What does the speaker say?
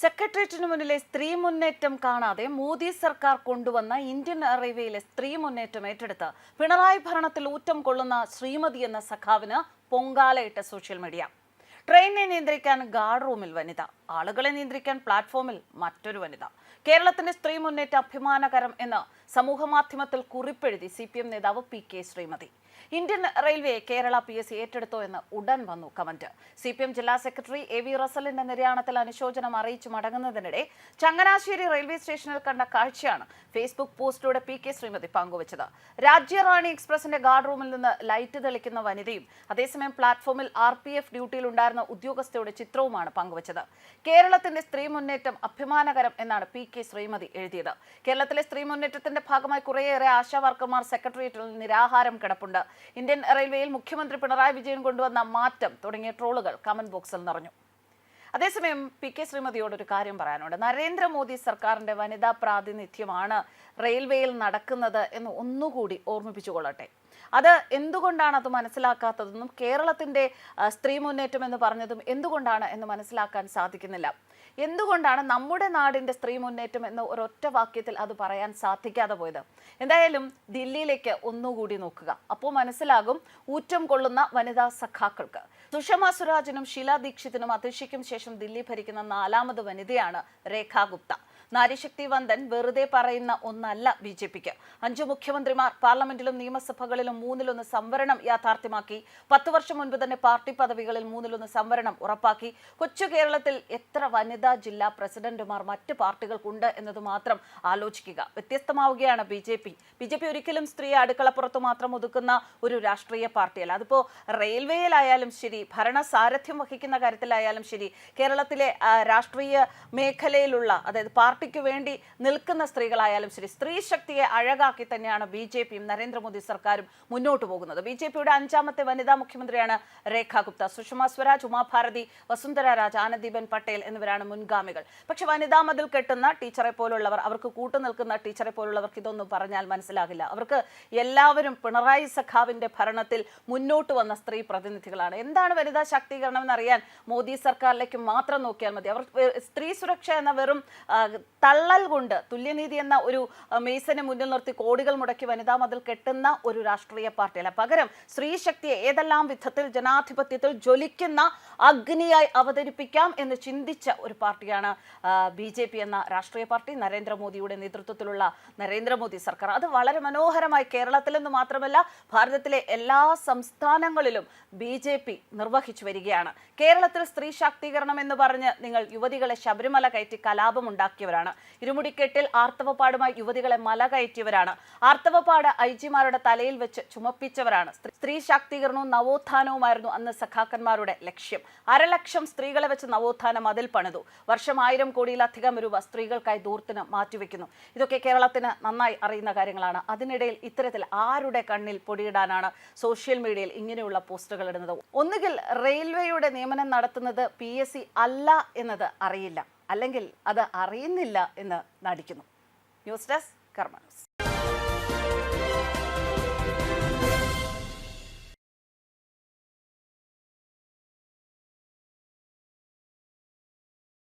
സെക്രട്ടേറിയറ്റിന് മുന്നിലെ സ്ത്രീ മുന്നേറ്റം കാണാതെ മോദി സർക്കാർ കൊണ്ടുവന്ന ഇന്ത്യൻ റെയിൽവേയിലെ സ്ത്രീ മുന്നേറ്റം ഏറ്റെടുത്ത് പിണറായി ഭരണത്തിൽ ഊറ്റം കൊള്ളുന്ന ശ്രീമതി എന്ന സഖാവിന് പൊങ്കാലയിട്ട സോഷ്യൽ മീഡിയ. ട്രെയിനിനെ നിയന്ത്രിക്കാൻ ഗാർഡ് റൂമിൽ വനിത ആളുകളെ നിയന്ത്രിക്കാൻ പ്ലാറ്റ്ഫോമിൽ മറ്റൊരു വനിത. കേരളത്തിന്റെ സ്ത്രീ മുന്നേറ്റ അഭിമാനകരം എന്ന് സമൂഹമാധ്യമത്തിൽ കുറിപ്പെഴുതി സി പി എം നേതാവ് P K Sreemathi. Indian railway Kerala P S ഏറ്റെടുത്തോ എന്ന് ഉടൻ വന്നു കമന്റ്. സി പി എം ജില്ലാ സെക്രട്ടറി എ വി റസലിന്റെ നിര്യാണത്തിൽ അനുശോചനം അറിയിച്ചു മടങ്ങുന്നതിനിടെ ചങ്ങനാശ്ശേരി റെയിൽവേ സ്റ്റേഷനിൽ കണ്ട കാഴ്ചയാണ് ഫേസ്ബുക്ക് പോസ്റ്റിലൂടെ പി കെ ശ്രീമതി പങ്കുവച്ചത്. രാജ്യറാണി എക്സ്പ്രസിന്റെ ഗാർഡ് റൂമിൽ നിന്ന് ലൈറ്റ് തെളിക്കുന്ന വനിതയും അതേസമയം പ്ലാറ്റ്ഫോമിൽ ആർ പി എഫ് ഡ്യൂട്ടിയിൽ ഉണ്ടായിരുന്ന ഉദ്യോഗസ്ഥയുടെ ചിത്രവുമാണ് പങ്കുവച്ചത്. കേരളത്തിന്റെ സ്ത്രീ മുന്നേറ്റം അഭിമാനകരം എന്നാണ് പി കെ ശ്രീമതി എഴുതിയത്. കേരളത്തിലെ സ്ത്രീ മുന്നേറ്റത്തിന്റെ ഭാഗമായി കുറേയേറെ ആശാവർക്കർമാർ സെക്രട്ടേറിയറ്റിൽ നിരാഹാരം കിടപ്പുണ്ട്. ഇന്ത്യൻ റെയിൽവേയിൽ മുഖ്യമന്ത്രി പിണറായി വിജയൻ കൊണ്ടുവന്ന മാറ്റം തുടങ്ങിയ ട്രോളുകൾ കമന്റ് ബോക്സിൽ നിറഞ്ഞു. അതേസമയം പി കെ ശ്രീമതിയോട് ഒരു കാര്യം പറയാനുണ്ട്. നരേന്ദ്രമോദി സർക്കാരിന്റെ വനിതാ പ്രാതിനിധ്യമാണ് റെയിൽവേയിൽ നടക്കുന്നത് എന്ന് ഒന്നുകൂടി ഓർമ്മിപ്പിച്ചുകൊള്ളട്ടെ. അത് എന്തുകൊണ്ടാണ് അത് മനസ്സിലാക്കാത്തതെന്നും കേരളത്തിന്റെ സ്ത്രീ മുന്നേറ്റം എന്ന് പറഞ്ഞതും എന്തുകൊണ്ടാണ് എന്ന് മനസ്സിലാക്കാൻ സാധിക്കുന്നില്ല. എന്തുകൊണ്ടാണ് നമ്മുടെ നാടിന്റെ സ്ത്രീ മുന്നേറ്റം എന്ന ഒരൊറ്റ വാക്യത്തിൽ അത് പറയാൻ സാധിക്കാതെ പോയത്? എന്തായാലും ദില്ലിയിലേക്ക് ഒന്നുകൂടി നോക്കുക. അപ്പോൾ മനസ്സിലാകും ഊറ്റം കൊള്ളുന്ന വനിതാ സഖാക്കൾക്ക്. സുഷമ സ്വരാജിനും ഷീലാ ദീക്ഷിതിനും അതിശയ്ക്കും ശേഷം ദില്ലി ഭരിക്കുന്ന നാലാമത് വനിതയാണ് രേഖാ ഗുപ്ത നാരിശക്തി വന്ദൻ വെറുതെ പറയുന്ന ഒന്നല്ല ബി ജെ പിക്ക്. അഞ്ചു മുഖ്യമന്ത്രിമാർ പാർലമെന്റിലും നിയമസഭകളിലും മൂന്നിലൊന്ന് സംവരണം യാഥാർത്ഥ്യമാക്കി. പത്ത് വർഷം മുൻപ് തന്നെ പാർട്ടി പദവികളിൽ മൂന്നിലൊന്ന് സംവരണം ഉറപ്പാക്കി. കൊച്ചു കേരളത്തിൽ എത്ര വനിതാ ജില്ലാ പ്രസിഡന്റുമാർ മറ്റ് പാർട്ടികൾക്കുണ്ട് എന്നത് മാത്രം ആലോചിക്കുക. വ്യത്യസ്തമാവുകയാണ് B J P. B J P ഒരിക്കലും സ്ത്രീയെ അടുക്കളപ്പുറത്ത് മാത്രം ഒതുക്കുന്ന ഒരു രാഷ്ട്രീയ പാർട്ടിയല്ല. അതിപ്പോ റെയിൽവേയിലായാലും ശരി ഭരണ സാരഥ്യം വഹിക്കുന്ന കാര്യത്തിലായാലും ശരി കേരളത്തിലെ രാഷ്ട്രീയ മേഖലയിലുള്ള അതായത് പാർട്ടിക്ക് വേണ്ടി നിൽക്കുന്ന സ്ത്രീകളായാലും ശരി സ്ത്രീ ശക്തിയെ അഴകാക്കി തന്നെയാണ് ബി ജെ പിയും നരേന്ദ്രമോദി സർക്കാരും മുന്നോട്ട് പോകുന്നത്. ബി ജെ പിയുടെ അഞ്ചാമത്തെ വനിതാ മുഖ്യമന്ത്രിയാണ് രേഖാ ഗുപ്ത. സുഷമ സ്വരാജ് ഉമാഭാരതി വസുന്ധര രാജ് ആനന്ദീപൻ പട്ടേൽ എന്നിവരാണ് മുൻഗാമികൾ. പക്ഷെ വനിതാ മതിൽ കെട്ടുന്ന ടീച്ചറെ പോലുള്ളവർ അവർക്ക് കൂട്ടുനിൽക്കുന്ന ടീച്ചറെ പോലുള്ളവർക്ക് ഇതൊന്നും പറഞ്ഞാൽ മനസ്സിലാകില്ല. അവർക്ക് എല്ലാവരും പിണറായി സഖാവിന്റെ ഭരണത്തിൽ മുന്നോട്ട് വന്ന സ്ത്രീ പ്രതിനിധികളാണ്. എന്താണ് വനിതാ ശാക്തീകരണം എന്നറിയാൻ മോദി സർക്കാരിലേക്ക് മാത്രം നോക്കിയാൽ മതി. അവർ സ്ത്രീ സുരക്ഷ എന്ന വെറും തള്ളൽ കൊണ്ട് തുല്യനീതി എന്ന ഒരു മേസനെ മുന്നിൽ നിർത്തി കോടികൾ മുടക്കി വനിതാ മതിൽ കെട്ടുന്ന ഒരു രാഷ്ട്രീയ പാർട്ടിയല്ല. പകരം സ്ത്രീ ശക്തിയെ ഏതെല്ലാം വിധത്തിൽ ജനാധിപത്യത്തിൽ ജ്വലിക്കുന്ന അഗ്നിയായി അവതരിപ്പിക്കാം എന്ന് ചിന്തിച്ച ഒരു പാർട്ടിയാണ് ബി ജെ പി എന്ന രാഷ്ട്രീയ പാർട്ടി നരേന്ദ്രമോദിയുടെ നേതൃത്വത്തിലുള്ള നരേന്ദ്രമോദി സർക്കാർ. അത് വളരെ മനോഹരമായി കേരളത്തിൽ നിന്ന് മാത്രമല്ല ഭാരതത്തിലെ എല്ലാ സംസ്ഥാനങ്ങളിലും ബി ജെ പി നിർവഹിച്ചു വരികയാണ്. കേരളത്തിൽ സ്ത്രീ ശാക്തീകരണം എന്ന് പറഞ്ഞ് നിങ്ങൾ യുവതികളെ ശബരിമല കയറ്റി കലാപമുണ്ടാക്കിയവരാണ്. ഇരുമുടിക്കെട്ടിൽ ആർത്തവപ്പാടുമായി യുവതികളെ മല കയറ്റിയവരാണ്. ആർത്തവപ്പാട് ഐ ജിമാരുടെ തലയിൽ വെച്ച് ചുമപ്പിച്ചവരാണ്. സ്ത്രീ ശാക്തീകരണവും നവോത്ഥാനവുമായിരുന്നു അന്ന് സഖാക്കന്മാരുടെ ലക്ഷ്യം. അരലക്ഷം സ്ത്രീകളെ വെച്ച് നവോത്ഥാനം അതിൽ പണിതു. വർഷം ആയിരം കോടിയിലധികം രൂപ സ്ത്രീകൾക്കായി ദൂർത്തിന് മാറ്റിവെക്കുന്നു. ഇതൊക്കെ കേരളത്തിന് നന്നായി അറിയുന്ന കാര്യങ്ങളാണ്. അതിനിടയിൽ ഇത്തരത്തിൽ ആരുടെ കണ്ണിൽ പൊടിയിടാനാണ് സോഷ്യൽ മീഡിയയിൽ ഇങ്ങനെയുള്ള പോസ്റ്റുകൾ ഇടുന്നത്? ഒന്നുകിൽ റെയിൽവേയുടെ നിയമനം നടത്തുന്നത് പി അല്ല എന്നത് അറിയില്ല. അല്ലെങ്കിൽ അത് അറിയുന്നില്ല എന്ന് നടിക്കുന്നു. ന്യൂസ് ഡെസ്ക് കർമ്മ